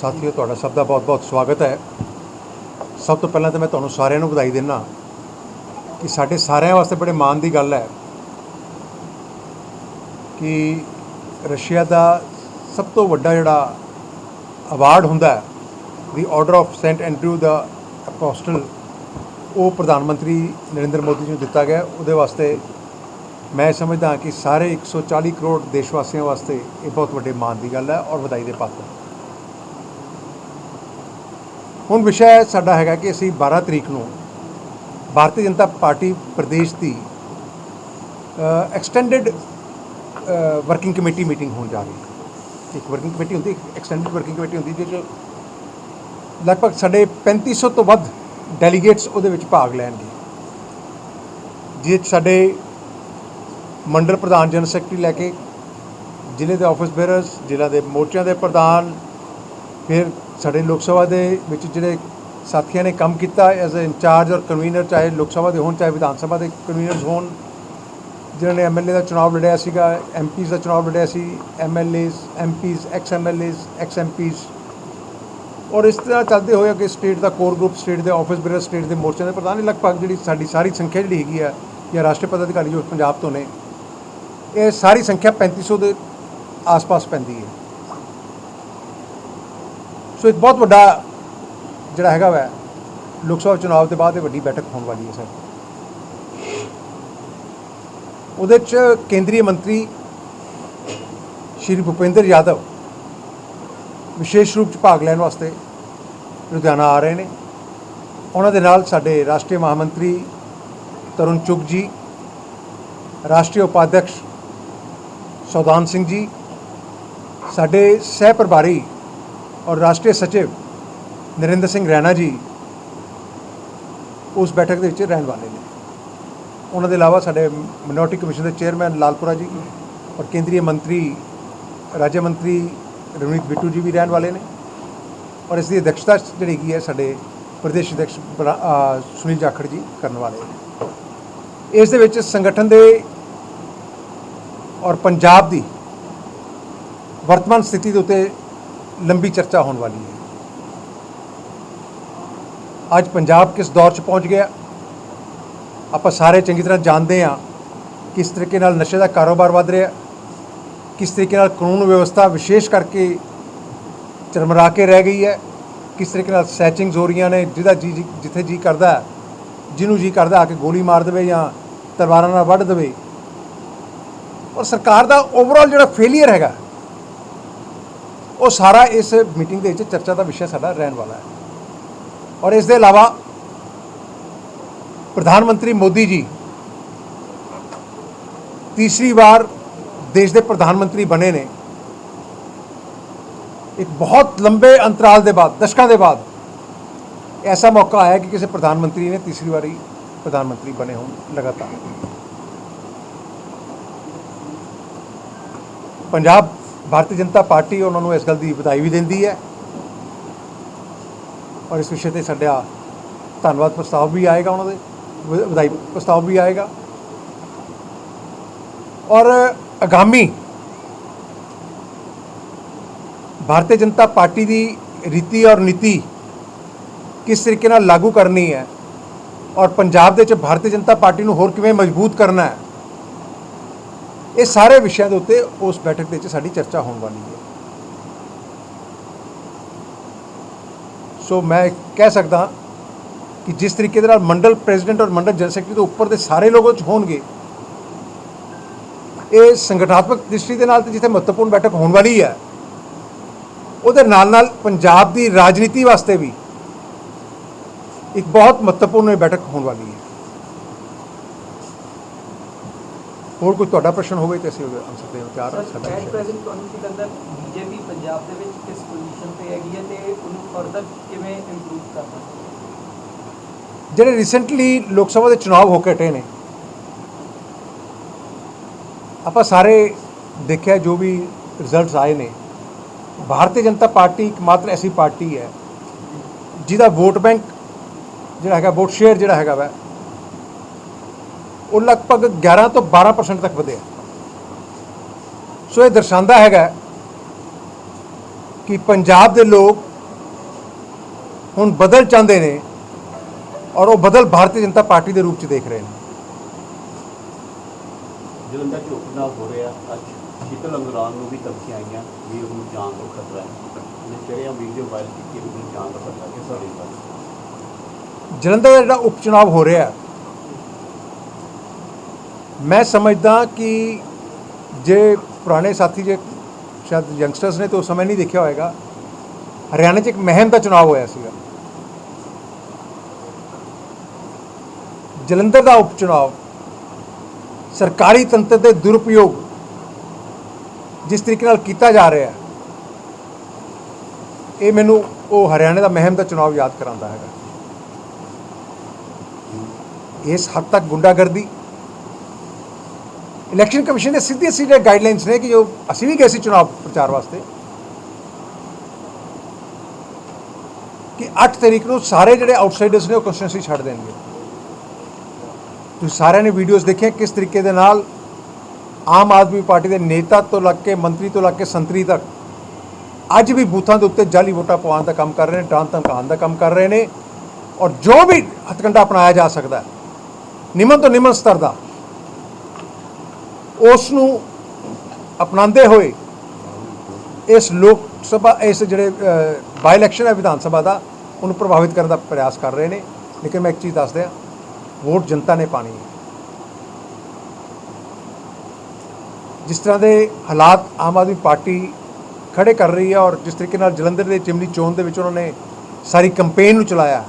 ਸਾਥੀਓ, ਤੁਹਾਡਾ ਸਭ ਦਾ ਬਹੁਤ-ਬਹੁਤ ਸਵਾਗਤ ਹੈ। ਸਭ ਤੋਂ ਪਹਿਲਾਂ ਤਾਂ ਮੈਂ ਤੁਹਾਨੂੰ ਸਾਰਿਆਂ ਨੂੰ ਵਧਾਈ ਦਿੰਦਾ ਕਿ ਸਾਡੇ ਸਾਰਿਆਂ ਵਾਸਤੇ ਬੜੇ ਮਾਣ ਦੀ ਗੱਲ ਹੈ ਕਿ ਰਸ਼ੀਆ ਦਾ ਸਭ ਤੋਂ ਵੱਡਾ ਜਿਹੜਾ ਅਵਾਰਡ ਹੁੰਦਾ ਹੈ the Order of Saint Andrew the Apostle ਉਹ ਪ੍ਰਧਾਨ ਮੰਤਰੀ ਨਰਿੰਦਰ ਮੋਦੀ ਜੀ ਨੂੰ ਦਿੱਤਾ ਗਿਆ। ਉਹਦੇ ਵਾਸਤੇ ਮੈਂ ਸਮਝਦਾ ਕਿ ਸਾਰੇ 140 ਕਰੋੜ ਦੇਸ਼ ਵਾਸੀਆਂ ਵਾਸਤੇ ਇਹ ਬਹੁਤ ਵੱਡੇ ਮਾਣ ਦੀ ਗੱਲ ਹੈ ਔਰ ਵਧਾਈ ਦੇ ਪਾਤਰ। ਹੁਣ ਵਿਸ਼ਾ ਸਾਡਾ ਹੈਗਾ ਕਿ ਅਸੀਂ 12 ਤਰੀਕ ਨੂੰ ਭਾਰਤੀ ਜਨਤਾ ਪਾਰਟੀ ਪ੍ਰਦੇਸ਼ ਦੀ ਐਕਸਟੈਂਡਡ ਵਰਕਿੰਗ ਕਮੇਟੀ ਮੀਟਿੰਗ ਹੋਣ ਜਾ ਰਹੀ ਹੈ। ਇੱਕ ਵਰਕਿੰਗ ਕਮੇਟੀ ਹੁੰਦੀ, ਇੱਕ ਐਕਸਟੈਂਡਡ ਵਰਕਿੰਗ ਕਮੇਟੀ ਹੁੰਦੀ, ਜਿਹਦੇ 'ਚ ਲਗਭਗ ਸਾਡੇ 3500 ਤੋਂ ਵੱਧ ਡੈਲੀਗੇਟਸ ਉਹਦੇ ਵਿੱਚ ਭਾਗ ਲੈਣਗੇ। ਜਿਹਦੇ 'ਚ ਸਾਡੇ ਮੰਡਲ ਪ੍ਰਧਾਨ ਜਨਰਲ ਸੈਕਟਰੀ ਲੈ ਕੇ ਜ਼ਿਲ੍ਹੇ ਦੇ ਆਫਿਸ ਬੇਅਰਸ ਜ਼ਿਲ੍ਹਾ ਦੇ ਮੋਰਚਿਆਂ ਦੇ ਪ੍ਰਧਾਨ, ਫਿਰ ਸਾਡੇ ਲੋਕ ਸਭਾ ਦੇ ਵਿੱਚ ਜਿਹੜੇ ਸਾਥੀਆਂ ਨੇ ਕੰਮ ਕੀਤਾ ਐਜ਼ ਅ ਇੰਚਾਰਜ ਔਰ ਕਨਵੀਨਰ ਚਾਹੇ ਲੋਕ ਸਭਾ ਦੇ ਹੋਣ, ਚਾਹੇ ਵਿਧਾਨ ਸਭਾ ਦੇ ਕਨਵੀਨਰਸ ਹੋਣ, ਜਿਨ੍ਹਾਂ ਨੇ ਐਮਐਲਏ ਦਾ ਚੁਣਾਵ ਲੜਿਆ ਸੀਗਾ ਐਮਪੀਜ਼ ਦਾ ਚੁਣਾਵ ਲੜਿਆ ਸੀ MLAs MPs ex MLAs ex MPs ਔਰ ਇਸ ਤਰ੍ਹਾਂ ਚੱਲਦੇ ਹੋਏ ਅੱਗੇ ਸਟੇਟ ਦਾ ਕੋਰ ਗਰੁੱਪ ਸਟੇਟ ਦੇ ਆਫਿਸ ਬੇਅਰ ਸਟੇਟ ਦੇ ਮੋਰਚਿਆਂ ਦੇ ਪ੍ਰਧਾਨ ਲਗਭਗ ਜਿਹੜੀ ਸਾਡੀ ਸਾਰੀ ਸੰਖਿਆ ਜਿਹੜੀ ਹੈਗੀ ਆ, ਜਾਂ ਰਾਸ਼ਟਰੀ ਪਦਾਧਿਕਾਰੀ ਜੋ ਪੰਜਾਬ ਤੋਂ ਨੇ, ਇਹ ਸਾਰੀ ਸੰਖਿਆ 3500 ਦੇ ਆਸ-ਪਾਸ ਪੈਂਦੀ ਹੈ। ਸੋ ਇੱਕ ਬਹੁਤ ਵੱਡਾ ਜਿਹੜਾ ਹੈਗਾ ਵੈ, ਲੋਕ ਸਭਾ ਚੁਣਾਵ ਦੇ ਬਾਅਦ ਇਹ ਵੱਡੀ ਬੈਠਕ ਹੋਣ ਵਾਲੀ ਹੈ ਸਰ। ਉਹਦੇ ਚ ਕੇਂਦਰੀ ਮੰਤਰੀ ਸ਼੍ਰੀ ਭੁਪਿੰਦਰ ਯਾਦਵ ਵਿਸ਼ੇਸ਼ ਰੂਪ ਚ ਭਾਗ ਲੈਣ ਵਾਸਤੇ ਲੁਧਿਆਣਾ ਆ ਰਹੇ ਨੇ। ਉਹਨਾਂ ਦੇ ਨਾਲ ਸਾਡੇ ਰਾਸ਼ਟਰੀ ਮਹਾਮੰਤਰੀ ਤਰੁਣ ਚੁਗ ਜੀ, ਰਾਸ਼ਟਰੀ ਉਪਾਧਿਅਕਸ਼ ਸੌਦਾਨ ਸਿੰਘ ਜੀ, ਸਾਡੇ ਸਹਿ ਪ੍ਰਭਾਰੀ ਔਰ ਰਾਸ਼ਟਰੀ ਸਚਿਵ ਨਰਿੰਦਰ ਸਿੰਘ ਰੈਣਾ ਜੀ ਉਸ ਬੈਠਕ ਦੇ ਵਿੱਚ ਰਹਿਣ ਵਾਲੇ ਨੇ ਉਹਨਾਂ ਦੇ ਇਲਾਵਾ ਸਾਡੇ ਮਿਨੋਰਟੀ ਕਮਿਸ਼ਨ ਦੇ ਚੇਅਰਮੈਨ ਲਾਲਪੁਰਾ ਜੀ ਔਰ ਕੇਂਦਰੀ ਮੰਤਰੀ ਰਾਜ ਮੰਤਰੀ ਰਵਨੀਤ ਬਿੱਟੂ ਜੀ ਵੀ ਰਹਿਣ ਵਾਲੇ ਨੇ ਔਰ ਇਸ ਦੀ ਅਧਿਕਸ਼ਤਾ ਜਿਹੜੀ ਕੀ ਹੈ ਸਾਡੇ ਪ੍ਰਦੇਸ਼ ਅਧਿਕਸ਼ ਸੁਨੀਲ ਜਾਖੜ ਜੀ ਕਰਨ ਵਾਲੇ ਨੇ ਇਸ ਦੇ ਵਿੱਚ ਸੰਗਠਨ ਦੇ ਔਰ ਪੰਜਾਬ ਦੀ ਵਰਤਮਾਨ ਸਥਿਤੀ ਦੇ ਉੱਤੇ ਲੰਬੀ ਚਰਚਾ ਹੋਣ ਵਾਲੀ ਹੈ। ਅੱਜ ਪੰਜਾਬ ਕਿਸ ਦੌਰ 'ਚ ਪਹੁੰਚ ਗਿਆ? ਆਪਾਂ ਸਾਰੇ ਚੰਗੀ ਤਰ੍ਹਾਂ ਜਾਣਦੇ ਹਾਂ ਕਿਸ ਤਰੀਕੇ ਨਾਲ ਨਸ਼ੇ ਦਾ ਕਾਰੋਬਾਰ ਵੱਧ ਰਿਹਾ, ਕਿਸ ਤਰੀਕੇ ਨਾਲ ਕਾਨੂੰਨ ਵਿਵਸਥਾ ਵਿਸ਼ੇਸ਼ ਕਰਕੇ ਚਰਮਰਾ ਕੇ ਰਹਿ ਗਈ ਹੈ, ਕਿਸ ਤਰੀਕੇ ਨਾਲ ਸੈਚਿੰਗਸ ਹੋ ਰਹੀਆਂ ਨੇ, ਜਿਹਦਾ ਜੀ ਜਿੱਥੇ ਜੀ ਕਰਦਾ ਜਿਹਨੂੰ ਜੀ ਕਰਦਾ ਆ ਕੇ ਗੋਲੀ ਮਾਰ ਦੇਵੇ ਜਾਂ ਤਲਵਾਰਾਂ ਨਾਲ ਵੱਢ ਦੇਵੇ। ਔਰ ਸਰਕਾਰ ਦਾ ਓਵਰਆਲ ਜਿਹੜਾ ਫੇਲਿਅਰ ਹੈਗਾ ਉਹ ਸਾਰਾ ਇਸ ਮੀਟਿੰਗ ਦੇ ਵਿੱਚ ਚਰਚਾ ਦਾ ਵਿਸ਼ਾ ਸਾਡਾ ਰਹਿਣ ਵਾਲਾ ਹੈ। ਔਰ ਇਸ ਦੇ ਇਲਾਵਾ ਪ੍ਰਧਾਨ ਮੰਤਰੀ ਮੋਦੀ ਜੀ ਤੀਸਰੀ ਵਾਰ ਦੇਸ਼ ਦੇ ਪ੍ਰਧਾਨ ਮੰਤਰੀ ਬਣੇ ਨੇ। ਇੱਕ ਬਹੁਤ ਲੰਬੇ ਅੰਤਰਾਲ ਦੇ ਬਾਅਦ, ਦਸ਼ਕਾਂ ਦੇ ਬਾਅਦ ਐਸਾ ਮੌਕਾ ਆਇਆ ਕਿ ਕਿਸੇ ਪ੍ਰਧਾਨ ਮੰਤਰੀ ਨੇ ਤੀਸਰੀ ਵਾਰੀ ਪ੍ਰਧਾਨ ਮੰਤਰੀ ਬਣੇ ਹੋਣ ਲਗਾਤਾਰ। ਪੰਜਾਬ ਭਾਰਤੀ ਜਨਤਾ ਪਾਰਟੀ ਉਹਨਾਂ ਨੂੰ ਇਸ ਗੱਲ ਦੀ ਵਧਾਈ ਵੀ ਦਿੰਦੀ ਹੈ। ਔਰ ਇਸ ਵਿਸ਼ੇ ਤੇ ਸਾਡਾ ਧੰਨਵਾਦ ਪ੍ਰਸਤਾਵ ਵੀ ਆਏਗਾ ਉਹਨਾਂ ਦੇ ਵਧਾਈ ਪ੍ਰਸਤਾਵ ਵੀ ਆਏਗਾ। ਔਰ ਆਗਾਮੀ ਭਾਰਤੀ ਜਨਤਾ ਪਾਰਟੀ ਦੀ ਰੀਤੀ ਔਰ ਨੀਤੀ ਕਿਸ ਤਰੀਕੇ ਨਾਲ ਲਾਗੂ ਕਰਨੀ ਹੈ ਔਰ ਪੰਜਾਬ ਦੇ ਵਿੱਚ ਭਾਰਤੀ ਜਨਤਾ ਪਾਰਟੀ ਨੂੰ ਹੋਰ ਕਿਵੇਂ ਮਜ਼ਬੂਤ ਕਰਨਾ ਹੈ ਇਹ ਸਾਰੇ ਵਿਸ਼ਿਆਂ ਦੇ ਉੱਤੇ ਉਸ ਬੈਠਕ ਦੇ ਵਿੱਚ ਸਾਡੀ ਚਰਚਾ ਹੋਣ ਵਾਲੀ ਹੈ। ਸੋ ਮੈਂ ਕਹਿ ਸਕਦਾ ਕਿ ਜਿਸ ਤਰੀਕੇ ਦੇ ਨਾਲ ਮੰਡਲ ਪ੍ਰੈਜ਼ੀਡੈਂਟ ਔਰ ਮੰਡਲ ਜਨਰਲ ਸੈਕਟਰੀ ਤੋਂ ਉੱਪਰ ਦੇ ਸਾਰੇ ਲੋਕ ਉਹ 'ਚ ਹੋਣਗੇ, ਇਹ ਸੰਗਠਨਾਤਮਕ ਦ੍ਰਿਸ਼ਟੀ ਦੇ ਨਾਲ ਤੇ ਜਿੱਥੇ ਮਹੱਤਵਪੂਰਨ ਬੈਠਕ ਹੋਣ ਵਾਲੀ ਹੈ, ਉਹਦੇ ਨਾਲ ਨਾਲ ਪੰਜਾਬ ਦੀ ਰਾਜਨੀਤੀ ਵਾਸਤੇ ਵੀ ਇੱਕ ਬਹੁਤ ਮਹੱਤਵਪੂਰਨ ਇਹ ਬੈਠਕ ਹੋਣ ਵਾਲੀ ਹੈ। ਹੋਰ ਕੋਈ ਤੁਹਾਡਾ ਪ੍ਰਸ਼ਨ ਹੋਵੇ ਤੇ ਅਸੀਂ ਉਹਦਾ ਆਨਸਰ ਦੇਣ ਨੂੰ ਤਿਆਰ ਹਾਂ ਸਰ ਸਾਡਾ ਐਟ। ਪ੍ਰੈਜ਼ੈਂਟ ਤੁਹਾਨੂੰ ਕੀ ਲੱਗਦਾ ਬੀਜੇਪੀ ਪੰਜਾਬ ਦੇ ਵਿੱਚ ਕਿਸ ਪੋਜੀਸ਼ਨ ਤੇ ਹੈਗੀ ਹੈ ਤੇ ਉਹਨੂੰ ਫਰਦਰ ਕਿਵੇਂ ਇੰਪਰੂਵ ਕਰਨਾ ਜਿਹੜੇ ਰੀਸੈਂਟਲੀ ਲੋਕ ਸਭਾ ਦੇ ਚੁਣਾਵ ਹੋ ਕੇ ਹਟੇ ਨੇ ਆਪਾਂ ਸਾਰੇ ਦੇਖਿਆ ਜੋ ਵੀ ਰਿਜ਼ਲਟਸ ਆਏ ਨੇ ਭਾਰਤੀ ਜਨਤਾ ਪਾਰਟੀ ਇੱਕ ਮਾਤਰ ਐਸੀ ਪਾਰਟੀ ਹੈ ਜਿਹਦਾ ਵੋਟ ਬੈਂਕ ਜਿਹੜਾ ਹੈਗਾ ਵੋਟ ਸ਼ੇਅਰ ਜਿਹੜਾ ਹੈਗਾ ਵਾ ਉਹ ਲਗਭਗ 11 ਤੋਂ 12% ਤੱਕ ਵਧਿਆ ਸੋ ਇਹ ਦਰਸਾਉਂਦਾ ਹੈਗਾ ਕਿ ਪੰਜਾਬ ਦੇ ਲੋਕ ਹੁਣ ਬਦਲ ਚਾਹੁੰਦੇ ਨੇ ਔਰ ਉਹ ਬਦਲ ਭਾਰਤੀ ਜਨਤਾ ਪਾਰਟੀ ਦੇ ਰੂਪ ਚ ਦੇਖ ਰਹੇ ਨੇ। ਜਲੰਧਰ ਚ ਉਪਨਾਵ ਹੋ ਰਿਹਾ। ਅੱਜ ਸ਼ੀਤਲ ਅੰਗਰਾਨ ਨੂੰ ਵੀ ਧਮਕੀਆਂ ਆਈਆਂ ਵੀ ਉਹਨੂੰ ਜਾਨ ਤੋਂ ਖਤਰਾ ਹੈ। ਉਹਨੇ ਜਿਹੜੀਆਂ ਵੀਡੀਓ ਵਾਇਰਲ ਕੀਤੀ ਉਹਨੂੰ ਜਾਨ ਦਾ ਖਤਰਾ ਕਿਸ ਤਰ੍ਹਾਂ ਜਲੰਧਰ ਦਾ ਜਿਹੜਾ ਉਪ ਚੁਣਾਵ ਹੋ ਰਿਹਾ ਮੈਂ ਸਮਝਦਾ ਕਿ ਜੇ ਪੁਰਾਣੇ ਸਾਥੀ ਜੇ ਸ਼ਾਇਦ ਯੰਗਸਟਰਸ ਨੇ ਤਾਂ ਉਸ ਸਮੇਂ ਨਹੀਂ ਦੇਖਿਆ ਹੋਵੇਗਾ ਹਰਿਆਣਾ 'ਚ ਇੱਕ ਮਹਿਮ ਦਾ ਚੁਣਾਵ ਹੋਇਆ ਸੀਗਾ। ਜਲੰਧਰ ਦਾ ਉਪ ਚੁਣਾਵ ਸਰਕਾਰੀ ਤੰਤਰ ਦੇ ਦੁਰਉਪਯੋਗ ਜਿਸ ਤਰੀਕੇ ਨਾਲ ਕੀਤਾ ਜਾ ਰਿਹਾ ਹੈ, ਇਹ ਮੈਨੂੰ ਉਹ ਹਰਿਆਣਾ ਦਾ ਮਹਿਮ ਦਾ ਚੁਣਾਵ ਯਾਦ ਕਰਾਉਂਦਾ ਹੈਗਾ। ਇਸ ਹੱਦ ਤੱਕ ਗੁੰਡਾਗਰਦੀ ਇਲੈਕਸ਼ਨ ਕਮਿਸ਼ਨ ਦੇ ਸਿੱਧੇ ਸਿੱਧੇ ਗਾਈਡਲਾਈਨਸ ਨੇ ਕਿ ਜੋ ਅਸੀਂ ਵੀ ਗਏ ਸੀ ਚੁਣਾਵ ਪ੍ਰਚਾਰ ਵਾਸਤੇ, ਕਿ 8 ਤਰੀਕ ਨੂੰ ਸਾਰੇ ਜਿਹੜੇ ਆਊਟਸਾਈਡਰਸ ਨੇ ਉਹ ਕੰਸਟੀਟਿਊਂਸੀ ਛੱਡ ਦੇਣਗੇ। ਤੁਸੀਂ ਸਾਰਿਆਂ ਨੇ ਵੀਡੀਓਜ਼ ਦੇਖੀਆਂ ਕਿਸ ਤਰੀਕੇ ਦੇ ਨਾਲ ਆਮ ਆਦਮੀ ਪਾਰਟੀ ਦੇ ਨੇਤਾ ਤੋਂ ਲੱਗ ਕੇ ਮੰਤਰੀ ਤੋਂ ਲੱਗ ਕੇ ਸੰਤਰੀ ਤੱਕ ਅੱਜ ਵੀ ਬੂਥਾਂ ਦੇ ਉੱਤੇ ਜਾਲੀ ਵੋਟਾਂ ਪਵਾਉਣ ਦਾ ਕੰਮ ਕਰ ਰਹੇ ਨੇ ਟਾਂ ਧਮਕਾਉਣ ਦਾ ਕੰਮ ਕਰ ਰਹੇ ਨੇ ਔਰ ਜੋ ਵੀ ਹਥਕੰਡਾ ਅਪਣਾਇਆ ਜਾ ਸਕਦਾ ਨਿਮਨ ਤੋਂ ਨਿਮਨ ਸਤਰ ਦਾ ਉਸ ਨੂੰ ਅਪਣਾਉਂਦੇ ਹੋਏ ਇਸ ਲੋਕ ਸਭਾ, ਇਸ ਜਿਹੜੇ ਬਾਈ ਇਲੈਕਸ਼ਨ ਹੈ ਵਿਧਾਨ ਸਭਾ ਦਾ, ਉਹਨੂੰ ਪ੍ਰਭਾਵਿਤ ਕਰਨ ਦਾ ਪ੍ਰਯਾਸ ਕਰ ਰਹੇ ਨੇ। ਲੇਕਿਨ ਮੈਂ ਇੱਕ ਚੀਜ਼ ਦੱਸ ਦਿਆਂ ਵੋਟ ਜਨਤਾ ਨੇ ਪਾਣੀ ਹੈ। ਜਿਸ ਤਰ੍ਹਾਂ ਦੇ ਹਾਲਾਤ ਆਮ ਆਦਮੀ ਪਾਰਟੀ ਖੜੇ ਕਰ ਰਹੀ ਹੈ ਔਰ ਜਿਸ ਤਰੀਕੇ ਨਾਲ ਜਲੰਧਰ ਦੇ ਚਿਮਨੀ ਚੋਣ ਦੇ ਵਿੱਚ ਉਹਨਾਂ ਨੇ ਸਾਰੀ ਕੈਂਪੇਨ ਨੂੰ ਚਲਾਇਆ,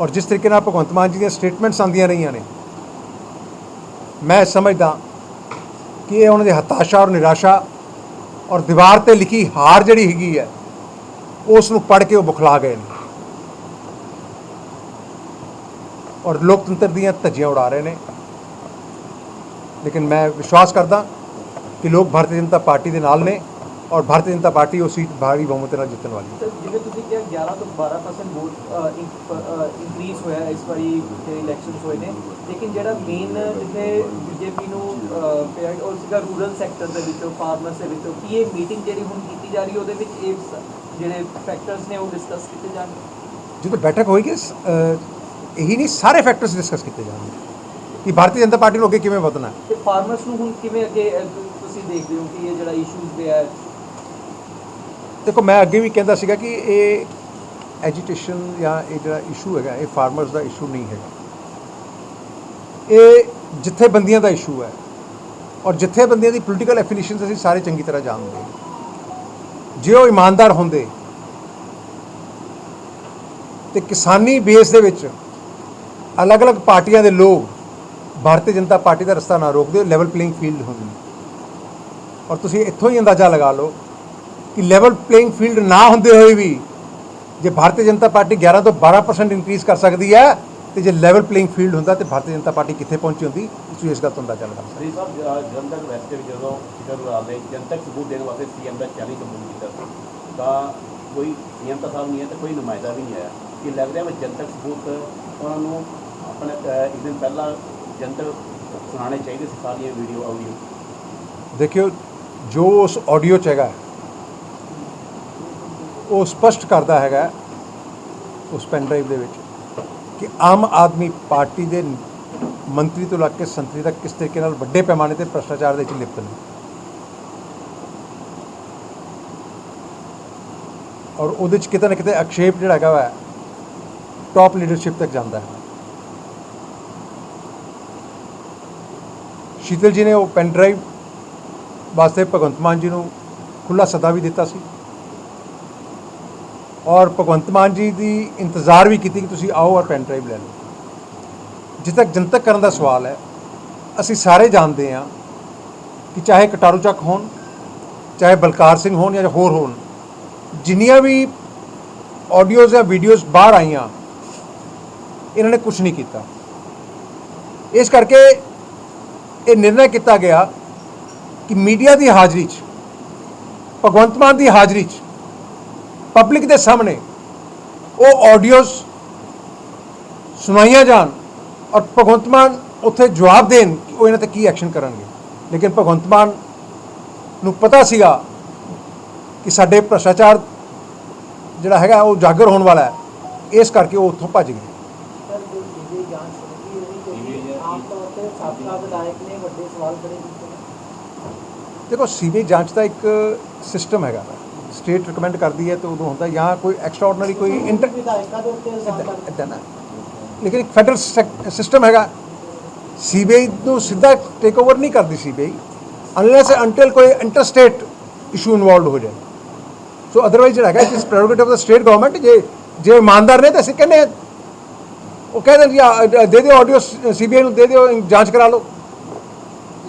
ਔਰ ਜਿਸ ਤਰੀਕੇ ਨਾਲ ਭਗਵੰਤ ਮਾਨ ਜੀ ਦੀਆਂ ਸਟੇਟਮੈਂਟਸ ਆਉਂਦੀਆਂ ਰਹੀਆਂ ਨੇ ਮੈਂ ਸਮਝਦਾ ਕਿ ਇਹ ਉਹਨਾਂ ਦੀ ਹਤਾਸ਼ਾ ਔਰ ਨਿਰਾਸ਼ਾ ਔਰ ਦੀਵਾਰ ਤੇ ਲਿਖੀ ਹਾਰ ਜਿਹੜੀ ਹੈਗੀ ਹੈ, ਉਸ ਨੂੰ ਪੜ੍ਹ ਕੇ ਉਹ ਬੁਖਲਾ ਗਏ ਨੇ। ਔਰ ਲੋਕਤੰਤਰ ਦੀਆਂ ਧੱਜੀਆਂ ਉਡਾ ਰਹੇ ਨੇ। ਲੇਕਿਨ ਮੈਂ ਵਿਸ਼ਵਾਸ ਕਰਦਾ ਕਿ ਲੋਕ ਭਾਰਤੀ ਜਨਤਾ ਪਾਰਟੀ ਦੇ ਨਾਲ ਨੇ। ਔਰ ਭਾਰਤੀ ਜਨਤਾ ਪਾਰਟੀ ਉਹ ਸੀਟ ਭਾਰੀ ਬਹੁਮਤ ਨਾਲ ਜਿੱਤਣ ਵਾਲੀ ਹੈ। ਜਿਵੇਂ ਤੁਸੀਂ ਕਿਹਾ 11 ਤੋਂ 12% ਵੋਟ ਇਨਕਰੀਜ਼ ਹੋਇਆ ਇਸ ਵਾਰੀ ਜਿਹੜੇ ਇਲੈਕਸ਼ਨਸ ਹੋਏ ਨੇ। ਲੇਕਿਨ ਜਿਹੜਾ ਮੇਨ ਜਿੱਥੇ ਬੀਜੇਪੀ ਨੂੰ ਪਿਆ ਉਹ ਸੀਗਾ ਰੂਰਲ ਸੈਕਟਰ ਦੇ ਵਿੱਚੋਂ ਫਾਰਮਰਸ ਦੇ ਵਿੱਚੋਂ। ਕੀ ਇਹ ਮੀਟਿੰਗ ਜਿਹੜੀ ਹੁਣ ਕੀਤੀ ਜਾ ਰਹੀ ਉਹਦੇ ਵਿੱਚ ਇਹ ਜਿਹੜੇ ਫੈਕਟਰਸ ਨੇ ਉਹ ਡਿਸਕਸ ਕੀਤੇ ਜਾਣਗੇ ਜਦੋਂ ਬੈਠਕ ਹੋਏਗੀ ਇਹੀ ਨਹੀਂ ਸਾਰੇ ਫੈਕਟਰਸ ਡਿਸਕਸ ਕੀਤੇ ਜਾਣਗੇ। ਕਿ ਭਾਰਤੀ ਜਨਤਾ ਪਾਰਟੀ ਨੂੰ ਅੱਗੇ ਕਿਵੇਂ ਵਧਣਾ ਹੈ। ਤੇ ਫਾਰਮਰਸ ਨੂੰ ਹੁਣ ਕਿਵੇਂ ਅੱਗੇ ਤੁਸੀਂ ਦੇਖਦੇ ਹੋ ਕਿ ਇਹ ਜਿਹੜਾ ਇਸ਼ੂਜ਼ ਦੇ ਹੈ ਦੇਖੋ, ਮੈਂ ਅੱਗੇ ਵੀ ਕਹਿੰਦਾ ਸੀਗਾ ਕਿ ਇਹ ਐਜੀਟੇਸ਼ਨ ਜਾਂ ਇਹ ਜਿਹੜਾ ਇਸ਼ੂ ਹੈਗਾ, ਇਹ ਫਾਰਮਰਸ ਦਾ ਇਸ਼ੂ ਨਹੀਂ ਹੈਗਾ। ਇਹ ਜਥੇਬੰਦੀਆਂ ਦਾ ਇਸ਼ੂ ਹੈ ਔਰ ਜਿੱਥੇ ਬੰਦੀਆਂ ਦੀ ਪੋਲੀਟੀਕਲ ਐਫੀਲੀਏਸ਼ਨਸ ਅਸੀਂ ਸਾਰੇ ਚੰਗੀ ਤਰ੍ਹਾਂ ਜਾਣਦੇ ਜੇ ਉਹ ਇਮਾਨਦਾਰ ਹੁੰਦੇ ਤੇ ਕਿਸਾਨੀ ਬੇਸ ਦੇ ਵਿੱਚ ਅਲੱਗ-ਅਲੱਗ ਪਾਰਟੀਆਂ ਦੇ ਲੋਕ ਭਾਰਤੀ ਜਨਤਾ ਪਾਰਟੀ ਦਾ ਰਸਤਾ ਨਾ ਰੋਕਦੇ ਲੈਵਲ ਪਲੇਇੰਗ ਫੀਲਡ ਹੁੰਦੀ। ਔਰ ਤੁਸੀਂ ਇੱਥੋਂ ਹੀ ਅੰਦਾਜ਼ਾ ਲਗਾ ਲਓ ਕਿ ਲੈਵਲ ਪਲੇਇੰਗ ਫੀਲਡ ਨਾ ਹੁੰਦੇ ਹੋਏ ਵੀ ਜੇ ਭਾਰਤੀ ਜਨਤਾ ਪਾਰਟੀ 11 ਤੋਂ 12% ਇਨਕਰੀਜ਼ ਕਰ ਸਕਦੀ ਹੈ ਤੇ ਜੇ ਲੈਵਲ ਪਲੇਇੰਗ ਫੀਲਡ ਹੁੰਦਾ ਤੇ ਭਾਰਤੀ ਜਨਤਾ ਪਾਰਟੀ ਕਿੱਥੇ ਪਹੁੰਚੀ ਹੁੰਦੀ? ਤੁਸੀਂ ਇਸ ਗੱਲ ਤੋਂ ਅੰਦਾਜ਼ਾ ਲਗਾ ਸਕਦੇ ਸ੍ਰੀ ਸਾਹਿਬ ਜ- ਜਲੰਧਰ ਵੈਸਟ ਵਿੱਚ ਜਦੋਂ ਅੰਗਰਾਨ ਨੇ ਜਨਤਕ ਸਬੂਤ ਦੇਣ ਵਾਸਤੇ ਸੀਐਮ ਦਾ ਚੈਲੰਜ ਕਬੂਲ ਕੀਤਾ ਤਾਂ ਕੋਈ ਸੀਐਮ ਤਾਂ ਸਾਹਿਬ ਨਹੀਂ ਹੈ ਤੇ ਕੋਈ ਨੁਮਾਇੰਦਾ ਵੀ ਨਹੀਂ ਆਇਆ। ਕਿ ਲੱਗ ਰਿਹਾ ਵੀ ਜਨਤਕ ਸਬੂਤ ਉਹਨਾਂ ਨੂੰ ਆਪਣੇ ਇੱਕ ਦਿਨ ਪਹਿਲਾਂ ਜਨਤਕ ਸੁਣਾਉਣੇ ਚਾਹੀਦੇ ਸੀ ਸਾਰੀਆਂ ਵੀਡੀਓ ਆਡੀਓ ਹੋ। ਦੇਖਿਓ ਜੋ ਉਸ ਆਡੀਓ ਚ ਹੈਗਾ ਉਹ ਸਪਸ਼ਟ ਕਰਦਾ ਹੈਗਾ ਉਸ ਪੈਨ ਡਰਾਈਵ ਦੇ ਵਿੱਚ ਕਿ ਆਮ ਆਦਮੀ ਪਾਰਟੀ ਦੇ ਮੰਤਰੀ ਤੋਂ ਲੱਗ ਕੇ ਸੰਤਰੀ ਤੱਕ ਕਿਸ ਤਰੀਕੇ ਨਾਲ ਵੱਡੇ ਪੈਮਾਨੇ ਤੇ ਭ੍ਰਸ਼ਟਾਚਾਰ ਦੇ ਵਿੱਚ ਲਿਪਤ ਨੇ। ਔਰ ਉਹਦੇ ਚ ਕਿਤੇ ਨਾ ਕਿਤੇ ਅਕਸ਼ੇਪ ਜਿਹੜਾ ਹੈਗਾ ਵਾ ਟਾਪ ਲੀਡਰਸ਼ਿਪ ਤੱਕ ਜਾਂਦਾ ਹੈ। ਸ਼ੀਤਲ ਜੀ ਨੇ ਉਹ ਪੈਨ ਡਰਾਈਵ ਵਾਸਤੇ ਭਗਵੰਤ ਮਾਨ ਜੀ ਨੂੰ ਖੁੱਲਾ ਸੱਦਾ ਵੀ ਦਿੱਤਾ ਸੀ। ਔਰ ਭਗਵੰਤ ਮਾਨ ਜੀ ਦੀ ਇੰਤਜ਼ਾਰ ਵੀ ਕੀਤੀ ਕਿ ਤੁਸੀਂ ਆਓ ਔਰ ਪੈਨ ਡਰਾਈਵ ਲੈ ਲਓ। ਜਿੱਥੇ ਤੱਕ ਜਨਤਕ ਕਰਨ ਦਾ ਸਵਾਲ ਹੈ, ਅਸੀਂ ਸਾਰੇ ਜਾਣਦੇ ਹਾਂ ਕਿ ਚਾਹੇ ਕਟਾਰੂ ਚੱਕ ਹੋਣ, ਚਾਹੇ ਬਲਕਾਰ ਸਿੰਘ ਹੋਣ ਜਾਂ ਹੋਰ ਹੋਣ, ਜਿੰਨੀਆਂ ਵੀ ਆਡੀਓਜ਼ ਜਾਂ ਵੀਡੀਓਜ਼ ਬਾਹਰ ਆਈਆਂ, ਇਹਨਾਂ ਨੇ ਕੁਝ ਨਹੀਂ ਕੀਤਾ। ਇਸ ਕਰਕੇ ਇਹ ਨਿਰਣਾ ਕੀਤਾ ਗਿਆ ਕਿ ਮੀਡੀਆ ਦੀ ਹਾਜ਼ਰੀ 'ਚ, ਭਗਵੰਤ ਮਾਨ ਦੀ ਹਾਜ਼ਰੀ 'ਚ ਪਬਲਿਕ ਦੇ ਸਾਹਮਣੇ ਉਹ ਆਡੀਓਜ਼ ਸੁਣਾਈਆਂ ਜਾਣ ਔਰ ਭਗਵੰਤ ਮਾਨ ਉੱਥੇ ਜਵਾਬ ਦੇਣ ਕਿ ਉਹ ਇਹਨਾਂ ਤੇ ਕੀ ਐਕਸ਼ਨ ਕਰਨਗੇ। ਲੇਕਿਨ ਭਗਵੰਤ ਮਾਨ ਨੂੰ ਪਤਾ ਸੀਗਾ ਕਿ ਸਾਡੇ ਭ੍ਰਸ਼ਟਾਚਾਰ ਜਿਹੜਾ ਹੈਗਾ ਉਹ ਉਜਾਗਰ ਹੋਣ ਵਾਲਾ ਹੈ। ਇਸ ਕਰਕੇ ਉਹ ਉੱਥੋਂ ਭੱਜ ਗਏ। ਦੇਖੋ ਸੀਬੀਆਈ ਜਾਂਚ ਦਾ ਇੱਕ ਸਿਸਟਮ ਹੈਗਾ। ਸਟੇਟ ਰਿਕਮੈਂਡ ਕਰਦੀ ਹੈ ਤਾਂ ਉਦੋਂ ਹੁੰਦਾ ਜਾਂ ਕੋਈ ਐਕਸਟਰਾਆਰਡਨਰੀ ਕੋਈ ਇੰਟਰ ਵਿਧਾਇਕਾਂ ਦੇ ਉੱਤੇ ਇਦਾਂ ਨਾ। ਲੇਕਿਨ ਇੱਕ ਫੈਡਰਲ ਸਿਸਟਮ ਹੈਗਾ। ਸੀਬੀਆਈ ਨੂੰ ਸਿੱਧਾ ਟੇਕ ਓਵਰ ਨਹੀਂ ਕਰਦੀ ਸੀਬੀਆਈ ਅਨਲੈਸ ਅੰਟਿਲ ਕੋਈ ਇੰਟਰਸਟੇਟ ਇਸ਼ੂ ਇਨਵੋਲਡ ਹੋ ਜਾਏ। ਸੋ ਅਦਰਵਾਈਜ਼ ਜਿਹੜਾ ਹੈਗਾ ਇਸ prerogative of the state government ਜੇ ਜੇ ਇਮਾਨਦਾਰ ਨੇ ਤਾਂ ਅਸੀਂ ਕਹਿੰਦੇ ਹਾਂ, ਉਹ ਕਹਿੰਦੇ ਜੀ ਦੇ ਦਿਓ ਆਡੀਓ ਸੀਬੀਆਈ ਨੂੰ ਦੇ ਦਿਓ ਜਾਂਚ ਕਰਾ ਲਓ।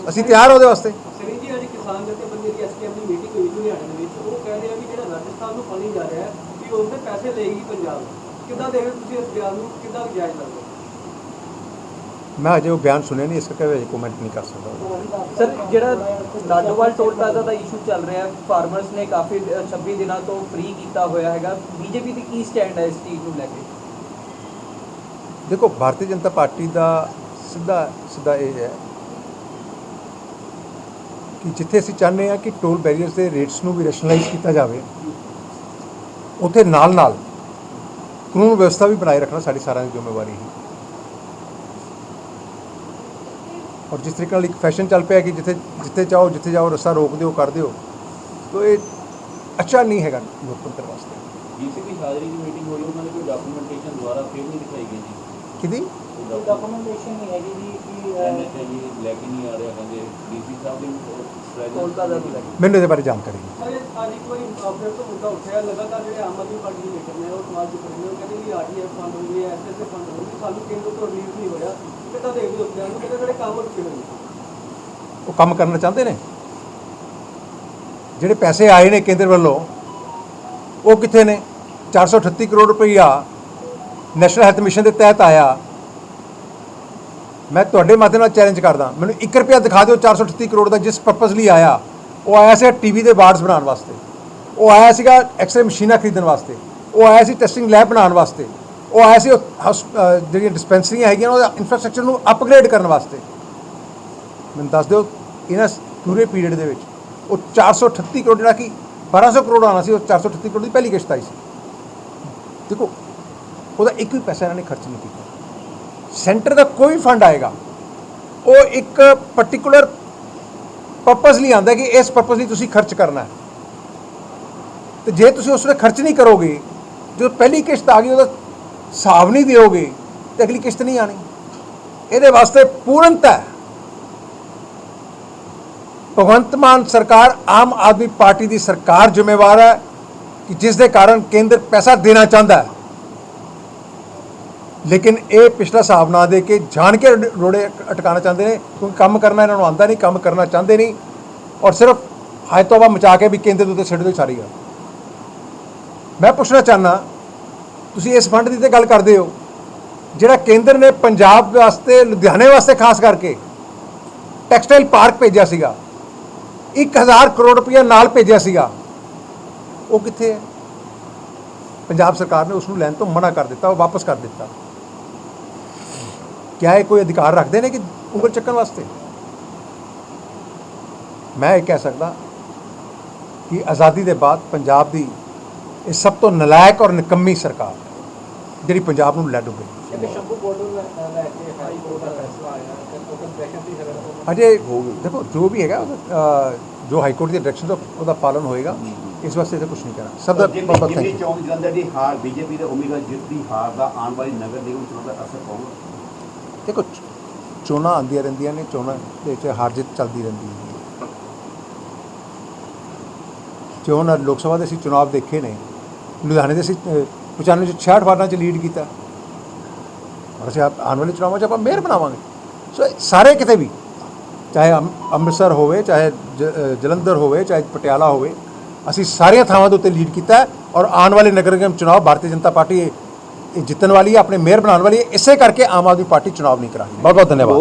ਅਸੀਂ ਤਿਆਰ ਹਾਂ ਉਹਦੇ ਵਾਸਤੇ। ਸਰੀ ਜੀ ਅੱਜ ਕਿਸਾਨ ਜਥੇਬੰਦੀ ਐਸਕੇਐਮ ਦੀ ਮੀਟਿੰਗ ਹੋਈ ਲੁਧਿਆਣੇ ਦੇ ਵਿੱਚ ਉਹ ਕਹਿ ਰਹੇ ਆ ਵੀ ਜਿਹੜਾ ਰਾਜਸਥਾਨ ਨੂੰ ਪਾਣੀ ਜਾ ਉਸਦੇ ਪੈਸੇ ਲਏਗੀ ਪੰਜਾਬ ਕਿੱਦਾਂ ਦੇਖਦੇ ਤੁਸੀਂ ਇਸ ਬਿਆਨ ਨੂੰ? ਕਿੱਦਾਂ ਜਾਇਜ਼ ਲੱਗਦਾ? ਮੈਂ ਅਜੇ ਉਹ ਬਿਆਨ ਸੁਣਿਆ ਨਹੀਂ ਇਸ ਕਰਕੇ ਅਜੇ ਕਮੈਂਟ ਨਹੀਂ ਕਰ ਸਕਦਾ। ਸਰ ਜਿਹੜਾ ਲਾਡੋਵਾਲ ਟੋਲ ਪਲਾਜ਼ਾ ਦਾ ਇਸ਼ੂ ਚੱਲ ਰਿਹਾ ਹੈ ਫਾਰਮਰਸ ਨੇ ਕਾਫੀ ਅ, 26 ਦਿਨਾਂ ਤੋਂ ਫ੍ਰੀ ਕੀਤਾ ਹੋਇਆ ਹੈਗਾ। ਬੀਜੇਪੀ ਦੀ ਕੀ ਸਟੈਂਡ ਹੈ ਇਸ ਚੀਜ਼ ਨੂੰ ਲੈ ਕੇ? ਦੇਖੋ ਭਾਰਤੀ ਜਨਤਾ ਪਾਰਟੀ ਦਾ ਸਿੱਧਾ ਸਿੱਧਾ ਇਹ ਹੈ ਕਿ ਜਿੱਥੇ ਅਸੀਂ ਚਾਹੁੰਦੇ ਹਾਂ ਕਿ ਟੋਲ ਬੈਰੀਅਰਸ ਦੇ ਰੇਟਸ ਨੂੰ ਵੀ ਰੈਸ਼ਨਲਾਈਜ਼ ਕੀਤਾ ਜਾਵੇ ਉੱਥੇ ਨਾਲ ਨਾਲ ਕਾਨੂੰਨ ਵਿਵਸਥਾ ਵੀ ਬਣਾਏ ਰੱਖਣਾ ਸਾਡੀ ਸਾਰਿਆਂ ਦੀ ਜ਼ਿੰਮੇਵਾਰੀ ਹੈ। ਔਰ ਜਿਸ ਤਰੀਕੇ ਨਾਲ ਇੱਕ ਫੈਸ਼ਨ ਚੱਲ ਪਿਆ ਕਿ ਜਿੱਥੇ ਜਿੱਥੇ ਚਾਹੋ ਜਿੱਥੇ ਜਾਓ ਰਸਤਾ ਰੋਕ ਦਿਓ ਕਰ ਦਿਓ ਤੋ ਇਹ ਅੱਛਾ ਨਹੀਂ ਹੈਗਾ ਲੋਕਤੰਤਰ ਵਾਸਤੇ। ਡੀਸੀਪੀ ਹਾਜ਼ਰੀ ਦੀ ਮੀਟਿੰਗ ਹੋਈ ਉਹਨਾਂ ਨੇ ਕੋਈ ਡਾਕੂਮੈਂਟੇਸ਼ਨ ਦੁਆਰਾ ਫਿਰ ਨਹੀਂ ਦਿਖਾਈ ਗਈ ਜੀ। ਕਿਹਦੀ? ਕੋਈ ਡਾਕੂਮੈਂਟੇਸ਼ਨ ਨਹੀਂ ਹੈਗੀ ਜੀ ਕਿ ਅਹ, ਐਨਐਚਏ ਜੀ ਲੈ ਕੇ ਨਹੀਂ ਆ ਰਿਹਾ ਕਹਿੰਦੇ ਡੀਸੀ ਸਾਹਿਬ ਦੀ ਮੈਨੂੰ ਇਹਦੇ ਬਾਰੇ ਜਾਣਕਾਰੀ ਨਹੀਂ ਸਰ ਇਹ ਅੱਜ ਕੋਈ ਫਿਰ ਤੋਂ ਮੁੱਦਾ ਉੱਠਿਆ ਲਗਾਤਾਰ ਜਿਹੜੇ ਆਮ ਆਦਮੀ ਪਾਰਟੀ ਦੇ ਲੀਡਰ ਨੇ ਉਹ ਸਮਾਜ ਦੇ ਪ੍ਰਤੀ ਉਹ ਕਹਿੰਦੇ ਵੀ ਆਰਟੀਐਫ ਫੰਡ ਹੋਈ ਹੈ ਐਸਐਸਏ ਫੰਡ ਹੋਈ ਹੈ ਸਾਨੂੰ ਕੇਂਦਰ ਤੋਂ ਰਿਲੀਜ਼ ਨਹੀਂ ਹੋਇਆ। ਕਿੱਦਾਂ ਦੇਖਦੇ ਹੋ ਉਸ ਬਿਆਨ ਨੂੰ ਕਹਿੰਦੇ ਸਾਡੇ ਕੰਮ ਰੁਕੇ ਹੋਏ ਨੇ। ਉਹ ਕੰਮ ਕਰਨਾ ਚਾਹੁੰਦੇ ਨੇ? ਜਿਹੜੇ ਪੈਸੇ ਆਏ ਨੇ ਕੇਂਦਰ ਵੱਲੋਂ ਉਹ ਕਿੱਥੇ ਨੇ? 438 ਕਰੋੜ ਰੁਪਈਆ ਨੈਸ਼ਨਲ ਹੈਲਥ ਮਿਸ਼ਨ ਦੇ ਤਹਿਤ ਆਇਆ। ਮੈਂ ਤੁਹਾਡੇ ਮਾਧਿਅਮ ਨਾਲ ਚੈਲੰਜ ਕਰਦਾ। ਮੈਨੂੰ 1 ਰੁਪਿਆ ਦਿਖਾ ਦਿਓ 438 ਕਰੋੜ ਦਾ ਜਿਸ ਪਰਪਸ ਲਈ ਆਇਆ। ਉਹ ਆਇਆ ਸੀ ਟੀਵੀ ਦੇ ਵਾਰਡਸ ਬਣਾਉਣ ਵਾਸਤੇ। ਉਹ ਆਇਆ ਸੀਗਾ ਐਕਸਰੇ ਮਸ਼ੀਨਾਂ ਖਰੀਦਣ ਵਾਸਤੇ। ਉਹ ਆਇਆ ਸੀ ਟੈਸਟਿੰਗ ਲੈਬ ਬਣਾਉਣ ਵਾਸਤੇ। ਉਹ ਆਇਆ ਸੀ ਉਹ ਜਿਹੜੀਆਂ ਡਿਸਪੈਂਸਰੀਆਂ ਹੈਗੀਆਂ ਉਹਦਾ ਇਨਫਰਾਸਟ੍ਰਕਚਰ ਨੂੰ ਅਪਗ੍ਰੇਡ ਕਰਨ ਵਾਸਤੇ। ਮੈਨੂੰ ਦੱਸ ਦਿਓ, ਇਹਨਾਂ ਪੂਰੇ ਪੀਰੀਅਡ ਦੇ ਵਿੱਚ ਉਹ 438 ਕਰੋੜ ਜਿਹੜਾ ਕਿ 1200 ਕਰੋੜ ਆਉਣਾ ਸੀ, ਉਹ 438 ਕਰੋੜ ਦੀ ਪਹਿਲੀ ਕਿਸ਼ਤ ਆਈ ਸੀ। ਦੇਖੋ, ਉਹਦਾ ਇੱਕ ਵੀ ਪੈਸਾ ਇਹਨਾਂ ਨੇ ਖਰਚ ਨਹੀਂ ਕੀਤਾ। ਸੈਂਟਰ ਦਾ ਕੋਈ ਫੰਡ ਆਏਗਾ, ਉਹ ਇੱਕ ਪਾਰਟਿਕੂਲਰ ਪਰਪਸ ਲਈ ਆਂਦਾ ਕਿ ਇਸ ਪਰਪਸ ਲਈ ਤੁਸੀਂ ਖਰਚ ਕਰਨਾ ਹੈ। ਤੇ ਜੇ ਤੁਸੀਂ ਉਸ 'ਤੇ ਖਰਚ ਨਹੀਂ ਕਰੋਗੇ ਜੋ ਪਹਿਲੀ ਕਿਸ਼ਤ ਆ ਗਈ, ਉਹਦਾ ਹਿਸਾਬ ਨਹੀਂ ਦਿਓਗੇ, ਤੇ ਅਗਲੀ ਕਿਸ਼ਤ ਨਹੀਂ ਆਣੀ ਇਹਦੇ ਵਾਸਤੇ ਪੂਰਨਤਾ ਭਗਵੰਤ ਮਾਨ ਸਰਕਾਰ ਆਮ ਆਦਮੀ ਪਾਰਟੀ ਦੀ ਸਰਕਾਰ ਜ਼ਿੰਮੇਵਾਰ ਹੈ ਕਿ ਜਿਸ ਦੇ ਕਾਰਨ ਕੇਂਦਰ ਪੈਸਾ ਦੇਣਾ ਚਾਹੁੰਦਾ ਹੈ। ਲੇਕਿਨ ਇਹ ਪਿਛਲਾ ਹਿਸਾਬ ਨਾ ਦੇ ਕੇ ਜਾਣ ਕੇ ਰੋੜੇ- ਅਟਕਾਉਣਾ ਚਾਹੁੰਦੇ ਨੇ, ਕਿਉਂਕਿ ਕੰਮ ਕਰਨਾ ਇਹਨਾਂ ਨੂੰ ਆਉਂਦਾ ਨਹੀਂ, ਕੰਮ ਕਰਨਾ ਚਾਹੁੰਦੇ ਨਹੀਂ, ਔਰ ਸਿਰਫ ਹਾਇ ਤੋਬਾ ਮਚਾ ਕੇ ਵੀ ਕੇਂਦਰ ਦੇ ਉੱਤੇ ਛੱਡ ਦਿਓ ਸਾਰੀ ਗੱਲ। ਮੈਂ ਪੁੱਛਣਾ ਚਾਹਨਾ ਤੁਸੀਂ ਇਸ ਫੰਡ ਦੀ ਤੇ ਗੱਲ ਕਰਦੇ ਹੋ, ਜਿਹੜਾ ਕੇਂਦਰ ਨੇ ਪੰਜਾਬ ਵਾਸਤੇ, ਲੁਧਿਆਣੇ ਵਾਸਤੇ ਖਾਸ ਕਰਕੇ ਟੈਕਸਟਾਈਲ ਪਾਰਕ ਭੇਜਿਆ ਸੀਗਾ 1000 ਕਰੋੜ ਰੁਪਇਆ ਨਾਲ ਭੇਜਿਆ ਸੀਗਾ, ਉਹ ਕਿੱਥੇ ਹੈ? ਪੰਜਾਬ ਸਰਕਾਰ ਨੇ ਉਸ ਨੂੰ ਲੈਣ ਤੋਂ ਮਨਾ ਕਰ ਦਿੱਤਾ, ਉਹ ਵਾਪਸ ਕਰ ਦਿੱਤਾ। ਕਿਆ ਇਹ ਕੋਈ ਅਧਿਕਾਰ ਰੱਖਦੇ ਨੇ ਕਿ ਉਂਗਲ ਚੱਕਣ ਵਾਸਤੇ? ਮੈਂ ਇਹ ਕਹਿ ਸਕਦਾ ਕਿ ਆਜ਼ਾਦੀ ਦੇ ਬਾਅਦ ਪੰਜਾਬ ਦੀ ਇਹ ਸਭ ਤੋਂ ਨਲਾਇਕ ਔਰ ਨਿਕੰਮੀ ਸਰਕਾਰ ਜਿਹੜੀ ਪੰਜਾਬ ਨੂੰ ਲੈ ਡੁੱਬੇ ਅਜੇ ਦੇਖੋ ਜੋ ਵੀ ਹੈਗਾ ਜੋ ਹਾਈ ਕੋਰਟ ਦੀ ਡਾਇਰੈਕਸ਼ਨ ਦਾ ਉਹਦਾ ਪਾਲਨ ਹੋਏਗਾ ਇਸ ਵਾਸਤੇ ਤਾਂ ਕੁਝ ਨਹੀਂ ਕਹਿਣਾ। ਸਭ ਦਾ ਬਹੁਤ ਬਹੁਤ ਜਿੰਨੀ। ਚੌਂਕ ਜਲੰਧਰ ਦੀ ਹਾਰ ਬੀਜੇਪੀ ਦੇ ਉਮੀਦਵਾਰ ਜਿੱਤ ਦੀ ਹਾਰ ਦਾ ਆਉਣ ਵਾਲੀ ਨਗਰ ਨਿਗਮ ਚੋਣਾਂ ਦਾ ਅਸਰ ਪਾਊਗਾ। ਦੇਖੋ ਚ- ਚੋਣਾਂ ਆਉਂਦੀਆਂ ਰਹਿੰਦੀਆਂ ਨੇ ਚੋਣਾਂ ਦੇ ਵਿੱਚ ਹਾਰ ਜਿੱਤ ਚੱਲਦੀ ਰਹਿੰਦੀ ਹੈ। ਚੋਣ ਲੋਕ ਸਭਾ ਦੇ ਅਸੀਂ ਚੁਣਾਵ ਦੇਖੇ ਨੇ। ਲੁਧਿਆਣੇ ਦੇ ਅਸੀਂ ਅਹ, 95 ਚ 66 ਵਾਰਾਂ ਚ ਲੀਡ ਕੀਤਾ। ਔਰ ਅਸੀਂ ਆਪ- ਆਉਣ ਵਾਲੇ ਚੁਣਾਵਾਂ 'ਚ ਆਪਾਂ ਮੇਅਰ ਬਣਾਵਾਂਗੇ। ਸੋ ਇਹ ਸਾਰੇ ਕਿਤੇ ਵੀ ਚਾਹੇ ਅੰਮ- ਅੰਮ੍ਰਿਤਸਰ ਹੋਵੇ ਚਾਹੇ ਜ- ਜਲੰਧਰ ਹੋਵੇ ਚਾਹੇ ਪਟਿਆਲਾ ਹੋਵੇ ਅਸੀਂ ਸਾਰੀਆਂ ਥਾਵਾਂ ਦੇ ਉੱਤੇ ਲੀਡ ਕੀਤਾ ਔਰ ਆਉਣ ਵਾਲੇ ਨਗਰ ਨਿਗਮ ਚੁਣਾਵ ਭਾਰਤੀ ਜਨਤਾ ਪਾਰਟੀ ਜਿੱਤਣ ਵਾਲੀ ਹੈ, ਆਪਣੇ ਮੇਅਰ ਬਣਾਉਣ ਵਾਲੀ ਹੈ, ਇਸੇ ਕਰਕੇ ਆਮ ਆਦਮੀ ਪਾਰਟੀ ਚੁਣਾਵ ਨਹੀਂ ਕਰਾਂਗੀ ਬਹੁਤ ਬਹੁਤ ਧੰਨਵਾਦ।